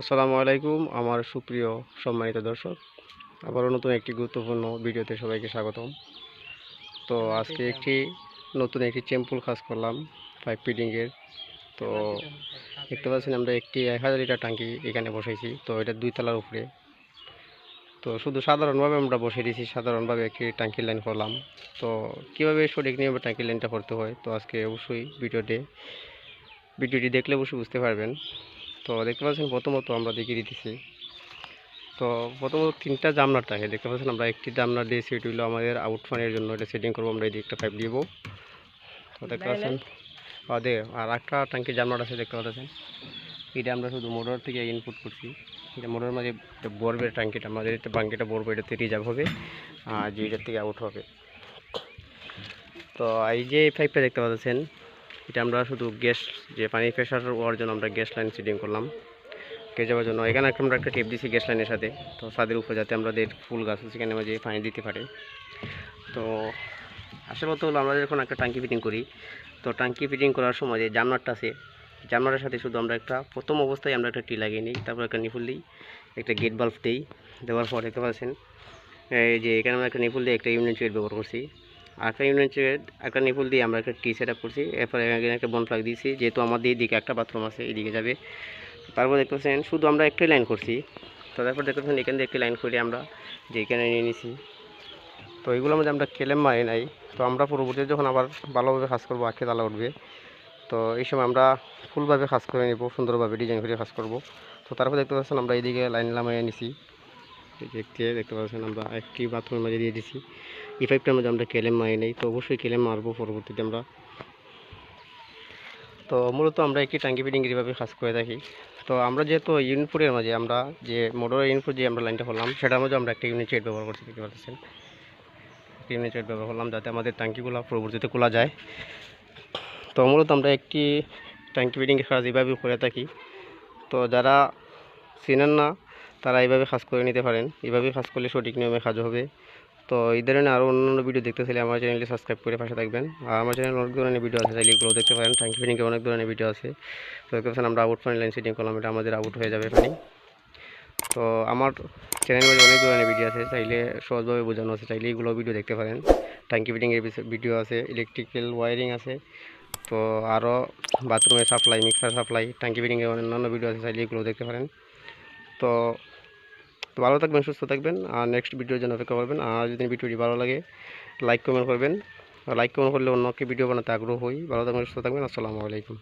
আসসালামু আলাইকুম, আমার সুপ্রিয় সম্মানিত দর্শক। আবারও নতুন একটি গুরুত্বপূর্ণ ভিডিওতে সবাইকে স্বাগতম। তো আজকে একটি নতুন একটি চ্যাম্পুল কাজ করলাম পাইপ ফিডিংয়ের তো দেখতে পাচ্ছেন আমরা একটি এক হাজার লিটার ট্যাঙ্কি এখানে বসাইছি, তো এটা দুই তলার উপরে। তো শুধু সাধারণভাবে আমরা বসে দিয়েছি, সাধারণভাবে একটি ট্যাঙ্কির লাইন করলাম। তো কীভাবে সঠিক নিয়মে ট্যাঙ্কির লাইনটা করতে হয়? তো আজকে অবশ্যই ভিডিওতে, ভিডিওটি দেখলে অবশ্যই বুঝতে পারবেন। তো দেখতে পাচ্ছেন প্রথমত আমরা দেখিয়ে দিতেছি। তো প্রথমত তিনটা জামনার থাকে দেখতে পাচ্ছেন আমরা একটি জামনার দিয়েছি এটি হলো আমাদের আউট ফানের জন্য এটা সেটিং করব আমরা এই দিকটা পাইপ দিব। তো দেখতে পাচ্ছেন দে আর একটা ট্যাঙ্কির জামনার আছে দেখতে পাচ্ছেন। এটা আমরা শুধু মোটর থেকে ইনপুট করছি। এটা মোটর মাঝে বরবের ট্যাঙ্কিটা আমাদের বাঙ্কিটা বরবে এটাতে রিজার্ভ হবে আর যে এটার থেকে আউট হবে। তো এই যে পাইপটা দেখতে পাচ্ছেন এটা আমরা শুধু গ্যাস যে পানি প্রেশার হওয়ার জন্য আমরা গ্যাস লাইন সিডিং করলাম। কে যাওয়ার জন্য? এখানে একটা আমরা একটা টেপ দিছি গ্যাস লাইনের সাথে। তো ছাদের উপরে যাতে আমাদের ফুল গাছ সেখানে মাঝে পানি দিতে পারে। তো আসল কথা হলো আমরা যখন একটা ট্যাঙ্কি ফিটিং করি, তো ট্যাঙ্কি ফিটিং করার সময় যে জামনারটা আছে জামনারের সাথে শুধু আমরা একটা প্রথম অবস্থায় আমরা একটা টি লাগিয়ে নিই, তারপর একটা নিপুল দিই, একটা গেট বাল্ব দিই, দেওয়ার পর দেখতে পাচ্ছেন, এই যে এখানে আমরা একটা নিপুল দিয়ে একটা ইউনিয়ন চুয়েট ব্যবহার করছি। একটা ইউনিয়ন চুয়েট একটা নিপুল দিয়ে আমরা একটা টি সেট আপ করছি। এরপরে একটা বন প্লাগ দিয়েছি, যেহেতু আমাদের এইদিকে একটা বাথরুম আছে এইদিকে যাবে। তারপর দেখতে পাচ্ছেন শুধু আমরা একটাই লাইন করছি। তো তারপর দেখতে পাচ্ছেন এখান থেকে একটি লাইন করে আমরা যে এখানে নিয়ে নিছি। তো এগুলোর মধ্যে আমরা কেলেম মারি নাই। তো আমরা পরবর্তীতে যখন আবার ভালোভাবে কাজ করব আখে তালা উঠবে। তো এই সময় আমরা ফুলভাবে কাজ করে নেব, সুন্দরভাবে ডিজাইন করে কাজ করব। তো তারপর দেখতে পাচ্ছেন, আমরা এইদিকে লাইন লামাইয়ে নিছি। একটি দেখতে পাচ্ছেন আমরা একটি বাথরুমের মাঝে দিয়ে দিছি। পাইপটার মধ্যে আমরা কেলেম মারি নেই, তো অবশ্যই কেলেম মারবো পরবর্তীতে আমরা। তো মূলত আমরা একটি টাঙ্কি ফিটিং এইভাবে কাজ করে থাকি। তো আমরা যেহেতু ইউনিফোর্টের মাঝে, আমরা যে মোটরের ইউনিফোর যে আমরা লাইনটা করলাম, সেটার মধ্যে আমরা একটা ইউনিট সেট ব্যবহার করছি, দেখতে পাচ্ছেন? একটা ইউনিট সেট ব্যবহার করলাম যাতে আমাদের ট্যাঙ্কিগুলো পরবর্তীতে খোলা যায়। তো মূলত আমরা একটি ট্যাঙ্কি ফিটিংয়ের কাজ এইভাবে করে থাকি। তো যারা চেনেন না তারা এইভাবে কাজ করে নিতে পারেন। এইভাবে কাজ করলে সঠিক নিয়মে কাজ হবে। তো এই ধরনের আরও অন্যান্য ভিডিও দেখতে চাইলে আমার চ্যানেলটি সাবস্ক্রাইব করে পাশে থাকবেন। আর আমার চ্যানেল অনেক ধরনের ভিডিও আছে, চাইলে এগুলো দেখতে পারেন। ট্যাঙ্কি ফিটিংয়ে অনেক ধরনের ভিডিও আছে। তো দেখতে পাচ্ছেন আমরা আউট পানি লাইন সেটিং করলাম, এটা আমাদের আউট হয়ে যাবে পানি তো আমার চ্যানেলের মধ্যে অনেক ধরনের ভিডিও আছে, চাইলে সহজভাবে বোঝানো আছে, চাইলে এগুলো ভিডিও দেখতে পারেন। ট্যাঙ্কি ফিটিংয়ের ভিডিও আছে ইলেকট্রিক্যাল ওয়ারিং আছে। তো আরও বাথরুমের সাপ্লাই মিক্সার সাপ্লাই ট্যাঙ্কি ফিটিংয়ের অন্যান্য ভিডিও আছে, চাইলে এগুলো দেখতে পারেন। তো তো ভালো থাকবেন, সুস্থ থাকবেন আর নেক্সট ভিডিও যেন অপেক্ষা করবেন। আর যদি ভিডিওটি ভালো লাগে লাইক কমেন্ট করবেন। লাইক কমেন্ট করলে অন্যকে ভিডিও বানাতে আগ্রহ হই। ভালো থাকবেন, সুস্থ থাকবেন। আসসালামু আলাইকুম।